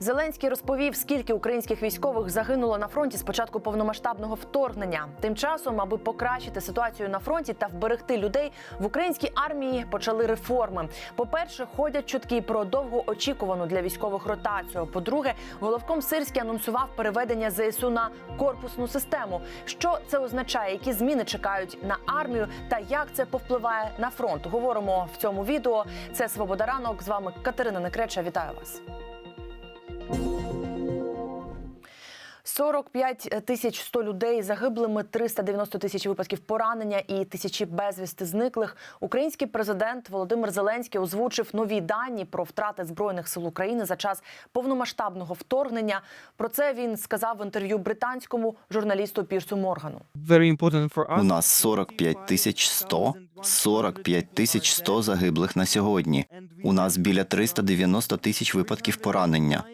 Зеленський розповів, скільки українських військових загинуло на фронті з початку повномасштабного вторгнення. Тим часом, аби покращити ситуацію на фронті та вберегти людей, в українській армії почали реформи. По-перше, ходять чутки про довгоочікувану для військових ротацію. По-друге, головком Сирський анонсував переведення ЗСУ на корпусну систему. Що це означає? Які зміни чекають на армію та як це повпливає на фронт? Говоримо в цьому відео. Це Свобода ранок. З вами Катерина Некреча. Вітаю вас. 45 тисяч 100 людей загиблими, 390 тисяч випадків поранення і тисячі безвісти зниклих. Український президент Володимир Зеленський озвучив нові дані про втрати збройних сил України за час повномасштабного вторгнення. Про це він сказав в інтерв'ю британському журналісту Пірсу Моргану. У нас 45 тисяч 100, 45 тисяч 100 загиблих на сьогодні. У нас біля 390 тисяч випадків поранення.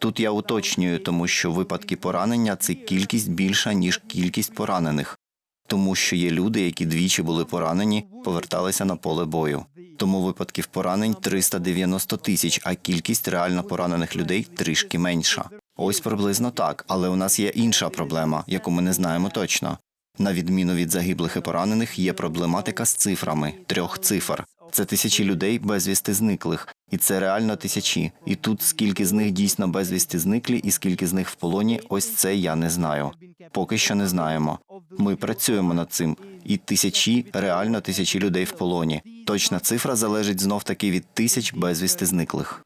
Тут я уточнюю, тому що випадки поранення це кількість більша ніж кількість поранених, тому що є люди, які двічі були поранені, поверталися на поле бою. Тому випадків поранень 390 тисяч, а кількість реально поранених людей трішки менша. Ось приблизно так, але у нас є інша проблема, яку ми не знаємо точно. На відміну від загиблих і поранених, є проблематика з цифрами трьох цифр. Це тисячі людей безвісти зниклих, і це реально тисячі. І тут скільки з них дійсно безвісти зниклі, і скільки з них в полоні, ось це я не знаю. Поки що не знаємо. Ми працюємо над цим, і тисячі, реально тисячі людей в полоні. Точна цифра залежить знов таки від тисяч безвісти зниклих.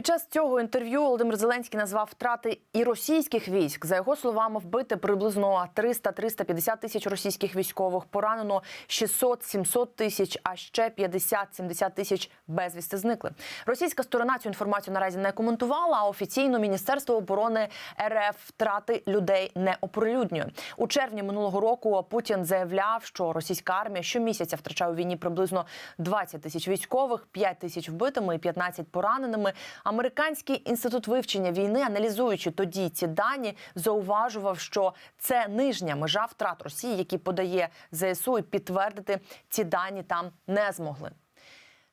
Під час цього інтерв'ю Володимир Зеленський назвав втрати і російських військ. За його словами, вбити приблизно 300-350 тисяч російських військових, поранено 600-700 тисяч, а ще 50-70 тисяч безвісти зникли. Російська сторона цю інформацію наразі не коментувала. А офіційно Міністерство оборони РФ втрати людей не оприлюднює. У червні минулого року Путін заявляв, що російська армія щомісяця втрачає у війні приблизно 20 тисяч військових, 5 тисяч вбитими і 15 пораненими. Американський інститут вивчення війни, аналізуючи тоді ці дані, зауважував, що це нижня межа втрат Росії, які подає ЗСУ, і підтвердити ці дані там не змогли.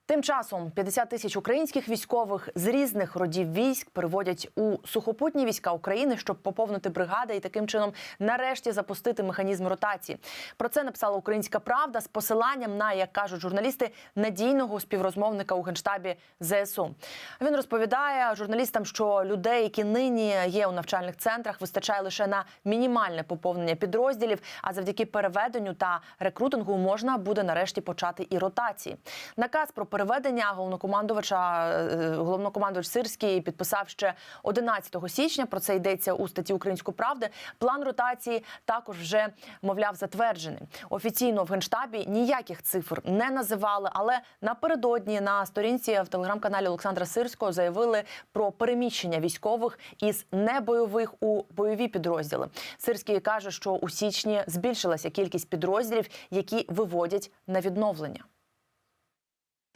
Тим часом 50 тисяч українських військових з різних родів військ переводять у сухопутні війська України, щоб поповнити бригади і таким чином нарешті запустити механізм ротації. Про це написала Українська Правда з посиланням на, як кажуть журналісти, надійного співрозмовника у генштабі ЗСУ. Він розповідає журналістам, що людей, які нині є у навчальних центрах, вистачає лише на мінімальне поповнення підрозділів. А завдяки переведенню та рекрутингу можна буде нарешті почати і ротації. Наказ про переведення головнокомандувача е, головнокомандувач Сирський підписав ще 11 січня. Про це йдеться у статті Української правди. План ротації також вже мовляв затверджений. Офіційно в генштабі ніяких цифр не називали, але напередодні на сторінці в телеграм-каналі Олександра Сирського заявили про переміщення військових із небойових у бойові підрозділи. Сирський каже, що у січні збільшилася кількість підрозділів, які виводять на відновлення.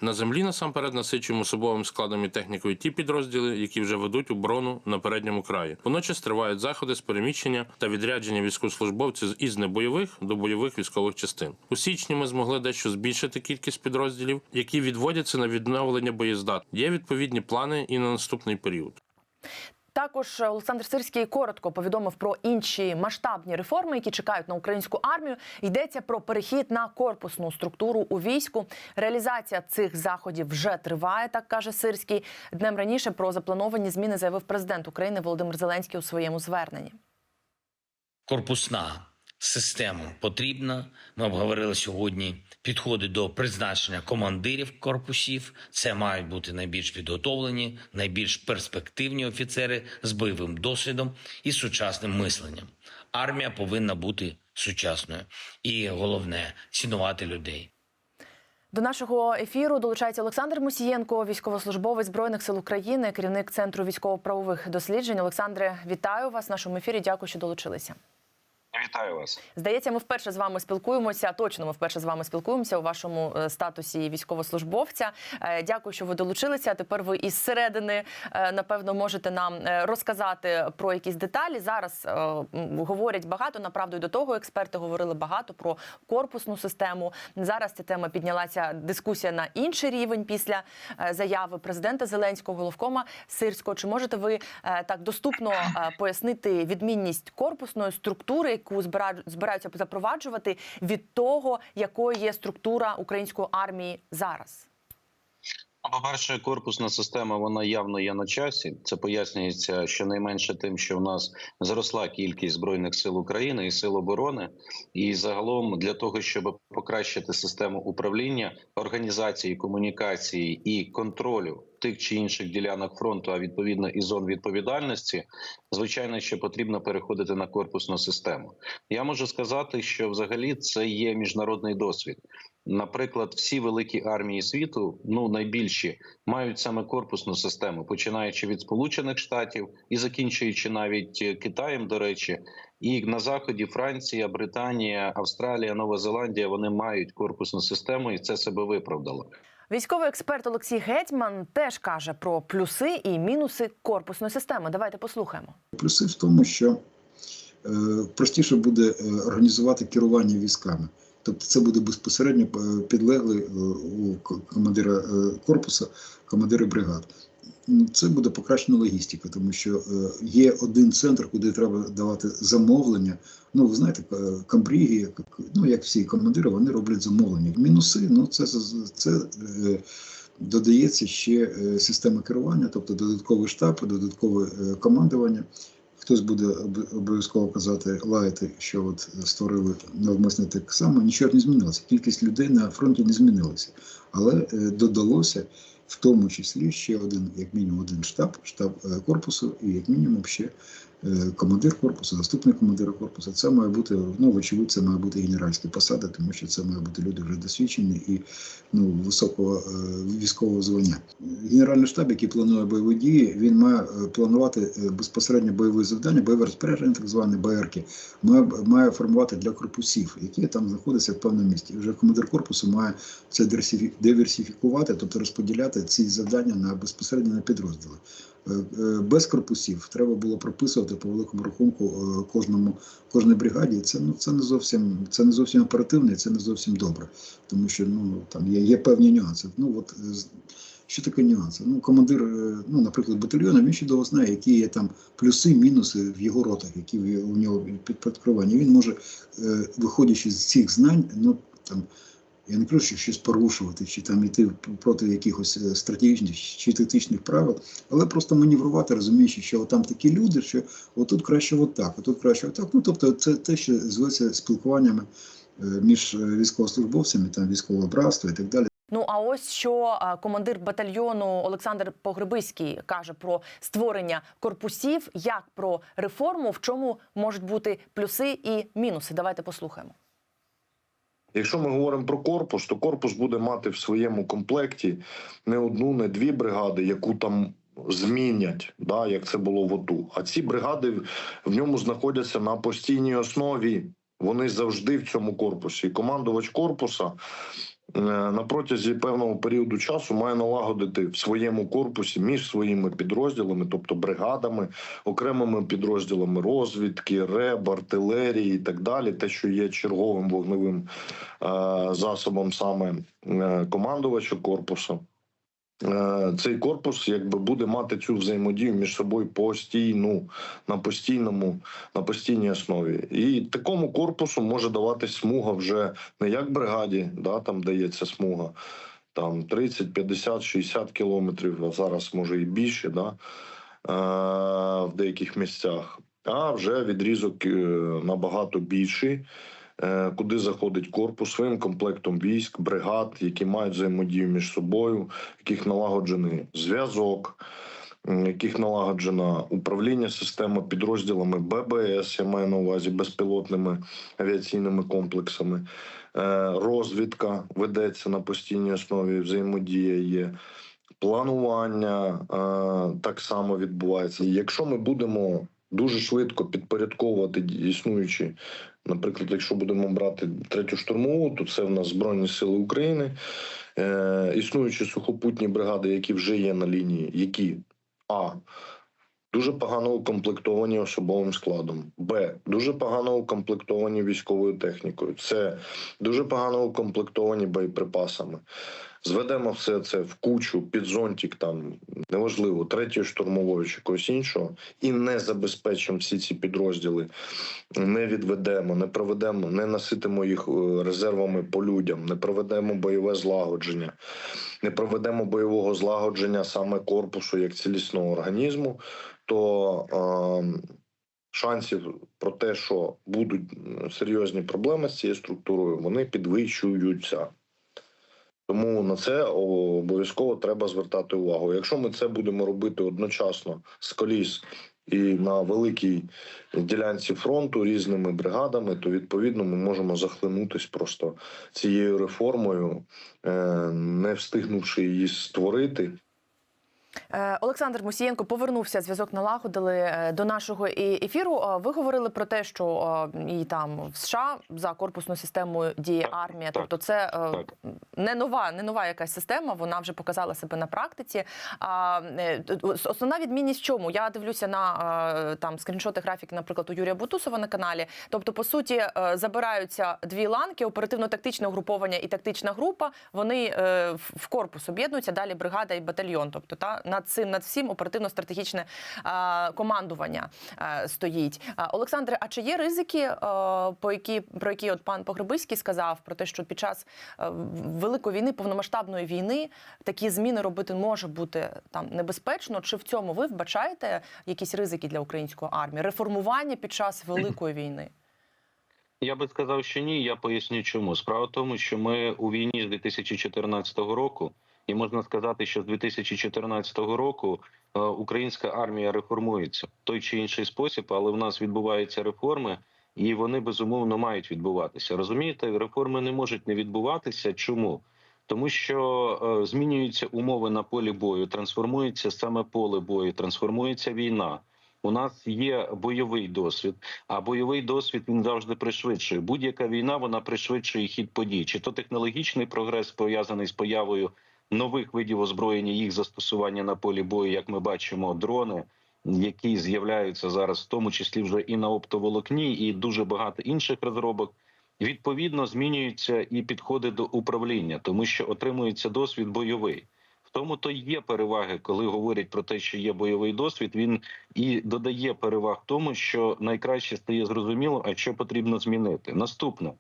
На землі насамперед насичуємо особовим складом і технікою ті підрозділи, які вже ведуть оборону на передньому краї. Водночас тривають заходи з переміщення та відрядження військовослужбовців із небойових до бойових військових частин. У січні ми змогли дещо збільшити кількість підрозділів, які відводяться на відновлення боєздат. Є відповідні плани і на наступний період. Також Олександр Сирський коротко повідомив про інші масштабні реформи, які чекають на українську армію. Йдеться про перехід на корпусну структуру у війську. Реалізація цих заходів вже триває, так каже Сирський. Днем раніше про заплановані зміни заявив президент України Володимир Зеленський у своєму зверненні. корпусна система потрібна. Ми обговорили сьогодні підходи до призначення командирів корпусів. Це мають бути найбільш підготовлені, найбільш перспективні офіцери з бойовим досвідом і сучасним мисленням. Армія повинна бути сучасною і головне цінувати людей. До нашого ефіру долучається Олександр Мусієнко, військовослужбовець збройних сил України, керівник центру військово-правових досліджень. Олександре, вітаю вас в нашому ефірі. Дякую, що долучилися. Вітаю вас. Здається, ми вперше з вами спілкуємося. Точно, ми вперше з вами спілкуємося у вашому е, статусі військовослужбовця. Е, Дякую, що ви долучилися. Тепер ви із середини е, напевно можете нам розказати про якісь деталі. Зараз говорять багато. Направду і до того експерти говорили багато про корпусну систему. Зараз ця тема піднялася дискусія на інший рівень після заяви президента Зеленського, головкома Сирського. Чи можете ви так доступно пояснити відмінність корпусної структури, яку збира- збираються запроваджувати, від того, якою є структура української армії зараз? По-перше, корпусна система вона явно є на часі. Це пояснюється щонайменше тим, що в нас зросла кількість збройних сил України і сил оборони. І загалом для того, щоб покращити систему управління, організації, комунікації і контролю тих чи інших ділянок фронту, а відповідно і зон відповідальності, звичайно, що потрібно переходити на корпусну систему. Я можу сказати, що взагалі це є міжнародний досвід. Наприклад, всі великі армії світу, ну найбільші, мають саме корпусну систему, починаючи від Сполучених Штатів і закінчуючи навіть е, Китаєм, до речі, і на заході Франція, Британія, Австралія, Нова Зеландія вони мають корпусну систему, і це себе виправдало. Військовий експерт Олексій Гетьман теж каже про плюси і мінуси корпусної системи. Давайте послухаємо. Плюси в тому, що е, простіше буде е, організувати керування військами. Тобто це буде безпосередньо е, підлеглий е, у командира е, корпусу, командира бригад. Це буде покращена логістика, тому що є один центр, куди треба давати замовлення. Ну, ви знаєте, комбріги, як- ну як всі командири, вони роблять замовлення. Мінуси, ну це, це додається ще система керування, тобто додатковий штаб, додаткове командування. Хтось буде обов'язково казати, лаяти, що от створили навмисне так само, нічого не змінилося. Кількість людей на фронті не змінилася. Але е, додалося в тому числі ще один, як мінімум, один штаб, штаб е, корпусу, і як мінімум ще командир корпусу, заступник командира корпусу. Це має бути, ну, вочевидь, це має бути генеральські посади, тому що це має бути люди вже досвідчені і ну, високого е, військового звання. Генеральний штаб, який планує бойові дії, він має е, планувати е, безпосередньо бойові завдання, бойове розпорядження, так звані БРки, має, має формувати для корпусів, які там знаходяться в певному місці. І вже командир корпусу має це диверсифікувати, тобто розподіляти ці завдання на безпосередньо на підрозділи. Е, е, Без корпусів треба було прописувати по великому рахунку е, кожному кожній бригаді. Це ну це не зовсім це не зовсім оперативно, і це не зовсім добре, тому що ну там є, є певні нюанси. Ну от що таке нюанси? Ну, командир, ну, наприклад, батальйону, він чудово знає, які є там плюси, мінуси в його ротах, які в- у нього під підкривання. Він може, виходячи з цих знань, ну там. Я не кажу, що щось порушувати, чи там йти проти якихось е, стратегічних чи тактичних правил, але просто маневрувати, розуміючи, що там такі люди, що отут краще отак, отут краще отак. Ну тобто, це те, що зветься спілкуваннями е, між е, військовослужбовцями, там військове братство і так далі. Ну а ось що командир батальйону Олександр Погребиський каже про створення корпусів, як про реформу, в чому можуть бути плюси і мінуси. Давайте послухаємо. Якщо ми говоримо про корпус, то корпус буде мати в своєму комплекті не одну, не дві бригади, яку там змінять, да, як це було в ОТУ. А ці бригади в- ньому знаходяться на постійній основі. Вони завжди в цьому корпусі. І командувач корпуса на протязі певного періоду часу має налагодити в своєму корпусі між своїми підрозділами, тобто бригадами, окремими підрозділами розвідки, РЕБ, артилерії і так далі, те, що є черговим вогневим е, засобом саме е, командувача корпусу. Е, Цей корпус якби буде мати цю взаємодію між собою постійну на постійному на постійній основі, і такому корпусу може даватись смуга вже не як бригаді, да там дається смуга там 30, 50, 60 кілометрів, а зараз може і більше, да е, в деяких місцях. А вже відрізок е, набагато більший, куди заходить корпус своїм комплектом військ, бригад, які мають взаємодію між собою, яких налагоджений зв'язок, яких налагоджено управління системи підрозділами ББС, я маю на увазі безпілотними авіаційними комплексами. Е, Розвідка ведеться на постійній основі, взаємодія є. Планування е, так само відбувається. Якщо ми будемо дуже швидко підпорядковувати існуючі. Наприклад, якщо будемо брати третю штурмову, то це в нас Збройні Сили України, е, існуючі сухопутні бригади, які вже є на лінії, які а. Дуже погано укомплектовані особовим складом. Б. Дуже погано укомплектовані військовою технікою. Це дуже погано укомплектовані боєприпасами. Зведемо все це в кучу під зонтик, там неважливо, третьої штурмової чи когось іншого, і не забезпечимо всі ці підрозділи, не відведемо, не проведемо, не наситимо їх е, резервами по людям, не проведемо бойове злагодження, не проведемо бойового злагодження саме корпусу як цілісного організму, то е, шансів про те, що будуть серйозні проблеми з цією структурою, вони підвищуються. Тому на це обов'язково треба звертати увагу. Якщо ми це будемо робити одночасно з коліс і на великій ділянці фронту різними бригадами, то відповідно ми можемо захлинутись просто цією реформою, е, не встигнувши її створити. Е, Олександр Мусієнко повернувся. Зв'язок налагодили е, до нашого ефіру. Е, Ви говорили про те, що і там в США за корпусною системою діє Так, армія. так, Тобто, це не нова, не нова якась система. Вона вже показала себе на практиці. А основна відмінність в чому? Я дивлюся на там скріншоти графіки, наприклад, у Юрія Бутусова на каналі. Тобто, по суті, забираються дві ланки: оперативно-тактичне угруповання і тактична група. Вони в корпус об'єднуються. Далі бригада і батальйон. Тобто, та над цим над всім оперативно-стратегічне командування стоїть. Олександре, а чи є ризики, е, по які про які от пан Погребиський сказав про те, що під час е, великої війни, повномасштабної війни, такі зміни робити може бути там небезпечно? Чи в цьому ви вбачаєте якісь ризики для української армії? Реформування під час великої війни? Я би сказав, що ні. Я поясню, чому справа в тому, що ми у війні з 2014 року, і можна сказати, що з 2014 року е, українська армія реформується в той чи інший спосіб, але в нас відбуваються реформи, і вони безумовно мають відбуватися. Розумієте, реформи не можуть не відбуватися. Чому? Тому що е, змінюються умови на полі бою, трансформується саме поле бою, трансформується війна. У нас є бойовий досвід, а бойовий досвід він завжди пришвидшує. Будь-яка війна вона пришвидшує хід подій. Чи то технологічний прогрес пов'язаний з появою нових видів озброєння, їх застосування на полі бою, як ми бачимо, дрони, які з'являються зараз, в тому числі вже і на оптоволокні, і дуже багато інших розробок. Відповідно, змінюються і підходи до управління, тому що отримується досвід бойовий. В тому то є переваги, коли говорять про те, що є бойовий досвід. Він і додає переваг тому, що найкраще стає зрозуміло, а що потрібно змінити. Наступне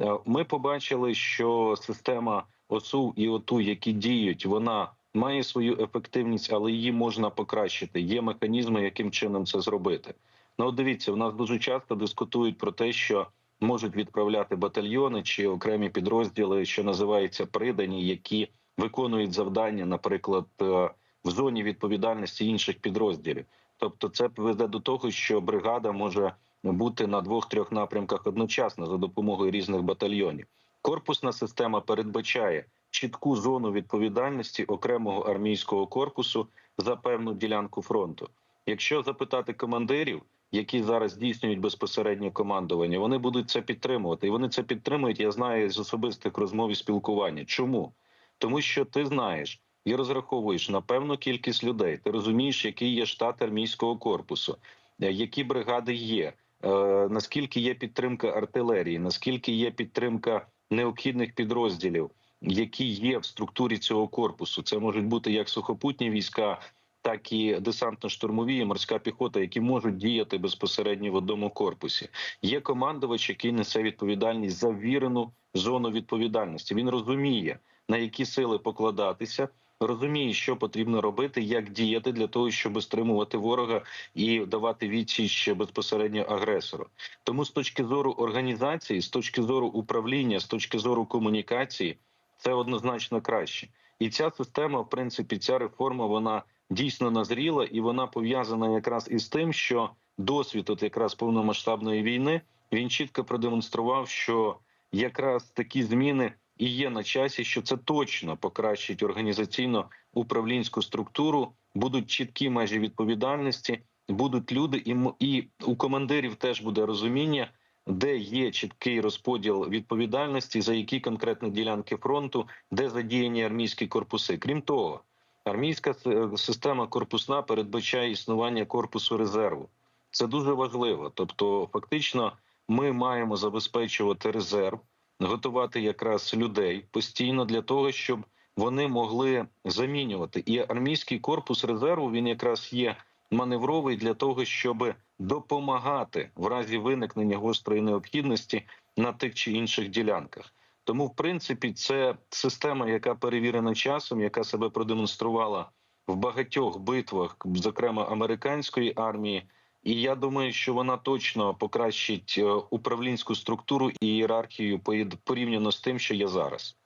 Е, ми побачили, що система ОСУ і ОТУ, які діють, вона має свою ефективність, але її можна покращити. Є механізми, яким чином це зробити. Ну, от дивіться, в нас дуже часто дискутують про те, що можуть відправляти батальйони чи окремі підрозділи, що називаються придані, які виконують завдання, наприклад, е, в зоні відповідальності інших підрозділів. Тобто, це веде до того, що бригада може бути на двох-трьох напрямках одночасно за допомогою різних батальйонів. Корпусна система передбачає чітку зону відповідальності окремого армійського корпусу за певну ділянку фронту. Якщо запитати командирів, які зараз здійснюють безпосереднє командування, вони будуть це підтримувати, і вони це підтримують. Я знаю з особистих розмов і спілкування. Чому? Тому що ти знаєш і розраховуєш на певну кількість людей. Ти розумієш, який є штат армійського корпусу, е, які бригади є, е, наскільки є підтримка артилерії, наскільки є підтримка необхідних підрозділів, які є в структурі цього корпусу. Це можуть бути як сухопутні війська, так і десантно-штурмові і морська піхота, які можуть діяти безпосередньо в одному корпусі. Є командувач, який несе відповідальність за вірену зону відповідальності. Він розуміє на які сили покладатися. Розуміє, що потрібно робити, як діяти для того, щоб стримувати ворога і давати відсіч безпосередньо агресору. Тому з точки зору організації, з точки зору управління, з точки зору комунікації, це однозначно краще. І ця система, в принципі, ця реформа, вона дійсно назріла, і вона пов'язана якраз із тим, що досвід от якраз повномасштабної війни він чітко продемонстрував, що якраз такі зміни і є на часі, що це точно покращить організаційно управлінську структуру, будуть чіткі межі відповідальності, будуть люди, і, і у командирів теж буде розуміння, де є чіткий розподіл відповідальності, за які конкретні ділянки фронту, де задіяні армійські корпуси. Крім того, армійська система корпусна передбачає існування корпусу резерву. Це дуже важливо. Тобто, фактично, ми маємо забезпечувати резерв, готувати якраз людей постійно для того, щоб вони могли замінювати. І армійський корпус резерву він якраз є маневровий для того, щоб допомагати в разі виникнення гострої необхідності на тих чи інших ділянках. Тому, в принципі, це система, яка перевірена часом, яка себе продемонструвала в багатьох битвах, зокрема американської армії. І я думаю, що вона точно покращить е, управлінську структуру і ієрархію порівняно з тим, що є зараз.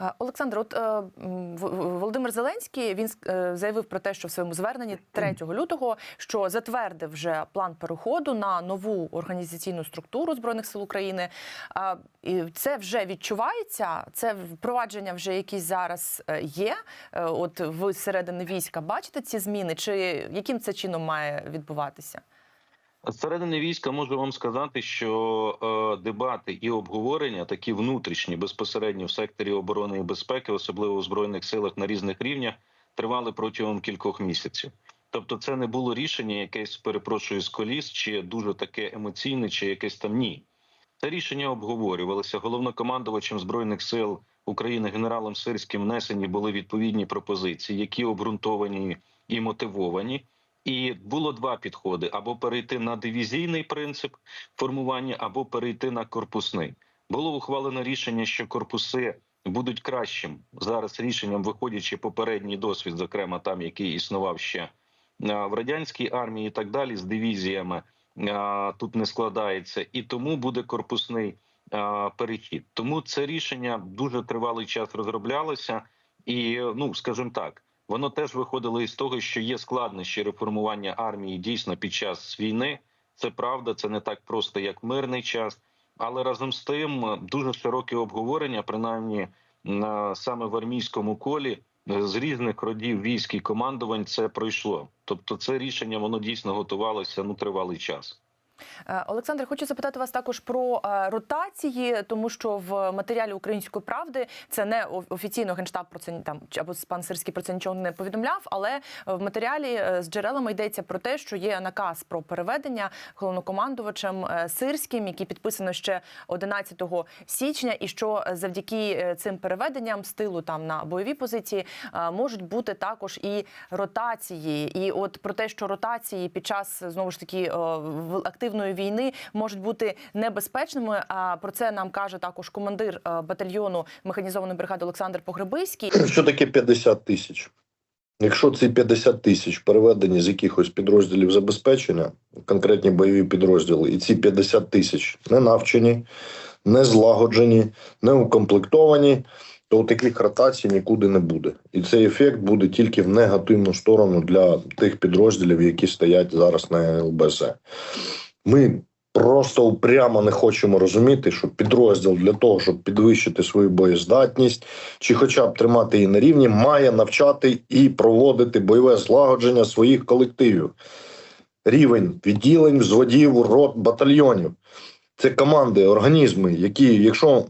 Е, Олександр, от е, Володимир Зеленський він е, заявив про те, що в своєму зверненні 3 лютого що затвердив вже план переходу на нову організаційну структуру збройних сил України. І це вже відчувається. Це впровадження вже якісь зараз є. От ви зсередини війська бачите ці зміни, чи яким це чином має відбуватися? Зсередини війська можу вам сказати, що е, дебати і обговорення, такі внутрішні, безпосередньо в секторі оборони і безпеки, особливо у збройних силах на різних рівнях, тривали протягом кількох місяців. Тобто, це не було рішення, якесь перепрошую з коліс, чи дуже таке емоційне, чи якесь там ні. Це рішення обговорювалося головнокомандувачем збройних сил України генералом Сирським внесені були відповідні пропозиції, які обґрунтовані і мотивовані. І було два підходи: або перейти на дивізійний принцип формування, або перейти на корпусний. Було ухвалено рішення, що корпуси будуть кращим зараз. Рішенням виходячи попередній досвід, зокрема там, який існував ще в радянській армії, і так далі, з дивізіями тут не складається, і тому буде корпусний перехід. Тому це рішення дуже тривалий час розроблялося, і ну скажімо так. Воно теж виходило із того, що є складнощі реформування армії дійсно під час війни. Це правда, це не так просто, як мирний час. Але разом з тим дуже широке обговорення, принаймні на саме в армійському колі, е, з різних родів військ і командувань це пройшло. Тобто, це рішення воно дійсно готувалося ну тривалий час. Е, Олександр, хочу запитати вас також про е, ротації, тому що в матеріалі Української правди це не офіційно генштаб про це там або пан Сирський про це нічого не повідомляв. Але в матеріалі е, з джерелами йдеться про те, що є наказ про переведення головнокомандувачем Сирським, який підписано ще 11 січня, і що завдяки цим переведенням з тилу там на бойові позиції можуть бути також і ротації. І от про те, що ротації під час знову ж таки е, в- війни можуть бути небезпечними. А про це нам каже також командир е, батальйону механізованої бригади Олександр Погребиський. Що таке 50 тисяч? Якщо ці 50 тисяч переведені з якихось підрозділів забезпечення, конкретні бойові підрозділи, і ці 50 тисяч не навчені, не злагоджені, не укомплектовані, то таких ротацій нікуди не буде. І цей ефект буде тільки в негативну сторону для тих підрозділів, які стоять зараз на ЛБЗ. Ми просто упрямо не хочемо розуміти, що підрозділ для того, щоб підвищити свою боєздатність, чи хоча б тримати її на рівні, має навчати і проводити бойове злагодження своїх колективів. Рівень відділень, взводів, рот, батальйонів. Це команди, організми, які, якщо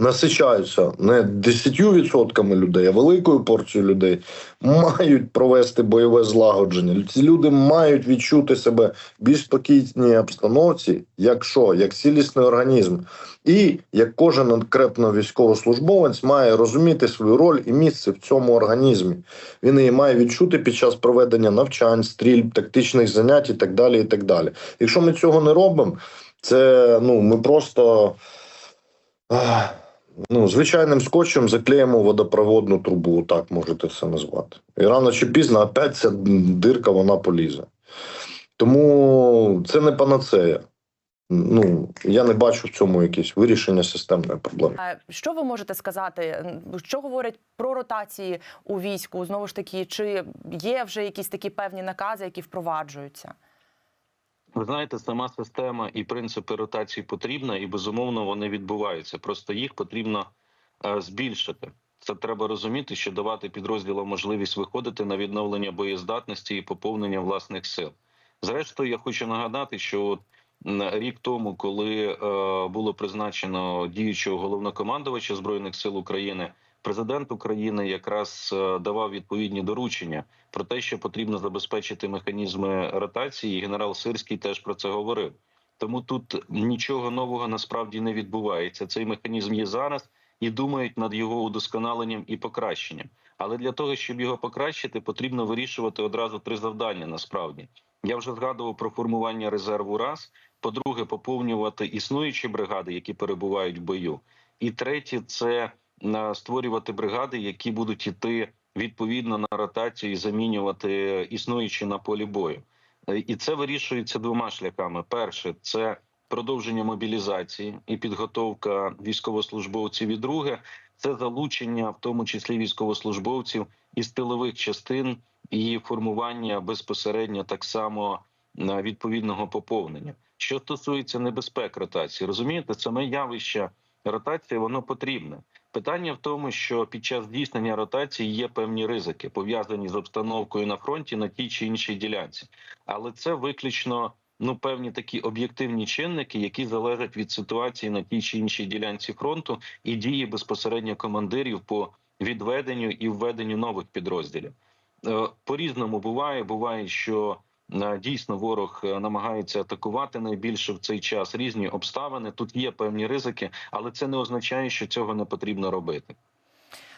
насичаються не 10% людей, а великою порцією людей, мають провести бойове злагодження. Ці люди мають відчути себе більш спокійній обстановці, якщо як цілісний організм, і як кожен конкретно військовослужбовець має розуміти свою роль і місце в цьому організмі. Він її має відчути під час проведення навчань, стрільб, тактичних занять і так далі. І так далі. Якщо ми цього не робимо, це ну ми просто. Ну, звичайним скотчем заклеїмо водопроводну трубу, так можете це назвати. І рано чи пізно опять ця дирка вона полізе. Тому це не панацея. Ну, я не бачу в цьому якесь вирішення системної проблеми. Що ви можете сказати? Що говорять про ротації у війську? Знову ж таки, чи є вже якісь такі певні накази, які впроваджуються? Ви знаєте, сама система і принципи ротації потрібна, і безумовно вони відбуваються. Просто їх потрібно е, збільшити. Це треба розуміти, що давати підрозділам можливість виходити на відновлення боєздатності і поповнення власних сил. Зрештою, я хочу нагадати, що рік тому, коли е, було призначено діючого головнокомандувача збройних сил України, президент України якраз е, давав відповідні доручення про те, що потрібно забезпечити механізми ротації. Генерал Сирський теж про це говорив. Тому тут нічого нового насправді не відбувається. Цей механізм є зараз і думають над його удосконаленням і покращенням. Але для того, щоб його покращити, потрібно вирішувати одразу три завдання. Насправді я вже згадував про формування резерву. Раз по-друге, поповнювати існуючі бригади, які перебувають в бою. І третє це створювати бригади, які будуть іти відповідно на ротацію і замінювати існуючі на полі бою. Е, І це вирішується двома шляхами: перше це продовження мобілізації і підготовка військовослужбовців. І друге це залучення, в тому числі військовослужбовців із тилових частин і формування безпосередньо так само е, відповідного поповнення. Що стосується небезпек ротації, розумієте, саме явище ротації воно потрібне. Питання в тому, що під час здійснення ротації є певні ризики, пов'язані з обстановкою на фронті на тій чи іншій ділянці, але це виключно ну певні такі об'єктивні чинники, які залежать від ситуації на тій чи іншій ділянці фронту і дії безпосередньо командирів по відведенню і введенню нових підрозділів. Е, По різному буває. Буває, що дійсно ворог е, намагається атакувати найбільше в цей час різні обставини. Тут є певні ризики, але це не означає, що цього не потрібно робити.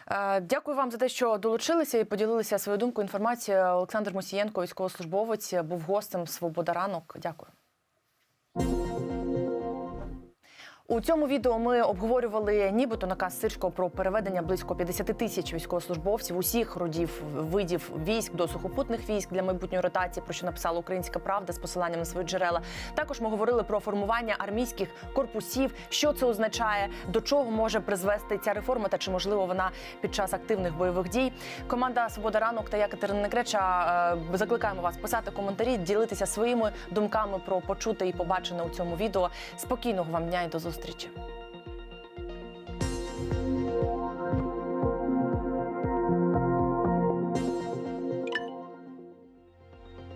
Е, Дякую вам за те, що долучилися і поділилися своєю думкою. Інформацією. Олександр Мусієнко, військовослужбовець, був гостем Свобода ранок. Дякую. У цьому відео ми обговорювали нібито наказ Сирського про переведення близько 50 тисяч військовослужбовців усіх родів видів військ до сухопутних військ для майбутньої ротації, про що написала Українська Правда з посиланням на свої джерела. Також ми говорили про формування армійських корпусів, що це означає, до чого може призвести ця реформа, та чи можливо вона під час активних бойових дій. Команда Свобода ранок та я Катерина Некреча е, закликаємо вас писати коментарі, ділитися своїми думками про почуте і побачене у цьому відео. Спокійного вам дня і до зустрічі.